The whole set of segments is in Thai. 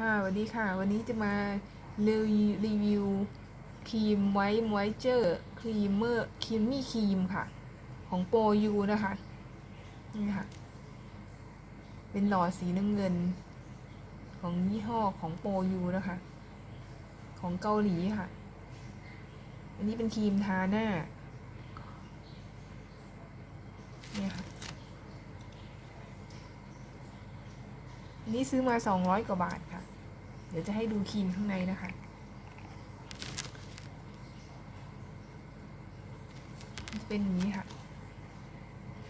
ค่ะสวัสดีค่ะ วันนี้จะมารีวิวรีวิวครีมไวท์มอยเจอร์ครีมเมอร์ครีมมี่ครีมค่ะ ของโปรยูนะคะนี่ค่ะ เป็นหลอดสีน้ำเงิน ของยี่ห้อของโปรยูนะคะ ของเกาหลีค่ะ อันนี้เป็นครีมทาหน้าเนี่ยค่ะอันนี้ซื้อมา 200 กว่าบาทค่ะ เดี๋ยวจะให้ดูครีมข้างในนะคะ เป็นอย่างนี้ค่ะ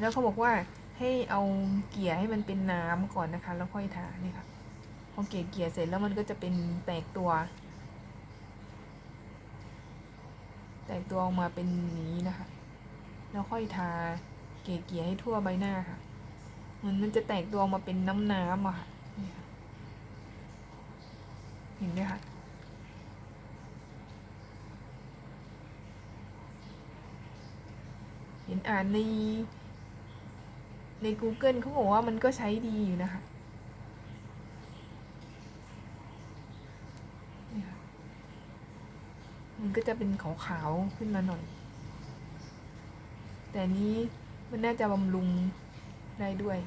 แล้วเขาบอกว่าให้เอาเกลี่ยให้มันเป็นน้ำก่อนนะคะ แล้วค่อยทานี่ค่ะ พอเกลี่ยเกี่ยเสร็จแล้วมันก็จะเป็นแตกตัว แตกตัวออกมาเป็นนี้นะคะ แล้วค่อยทาเกลี่ยเกี่ยให้ทั่วใบหน้าค่ะมือนมันจะแตกตัวออกมาเป็นน้ำน้ำอะค่ะ เห็นไหมคะเห็นอ่านในใน Google เขาบอกว่ามันก็ใช้ดีอยู่นะคะมันก็จะเป็นขาวๆขึ้นมาหน่อย แต่นี้มันน่าจะบำรุงได้ด้วย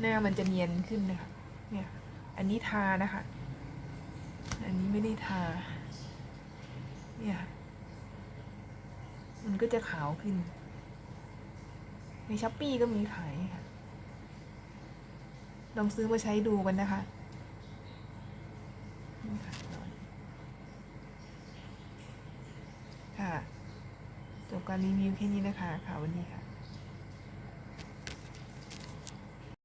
หน้ามันจะเนียนขึ้นนะคะ เนี่ย อันนี้ทานะคะ อันนี้ไม่ได้ทา เนี่ย มันก็จะขาวขึ้น ในช้อปปี้ก็มีขายค่ะ ลองซื้อมาใช้ดูกันนะคะค่ะ จบการรีวิวแค่นี้นะคะ ค่ะวันนี้ค่ะ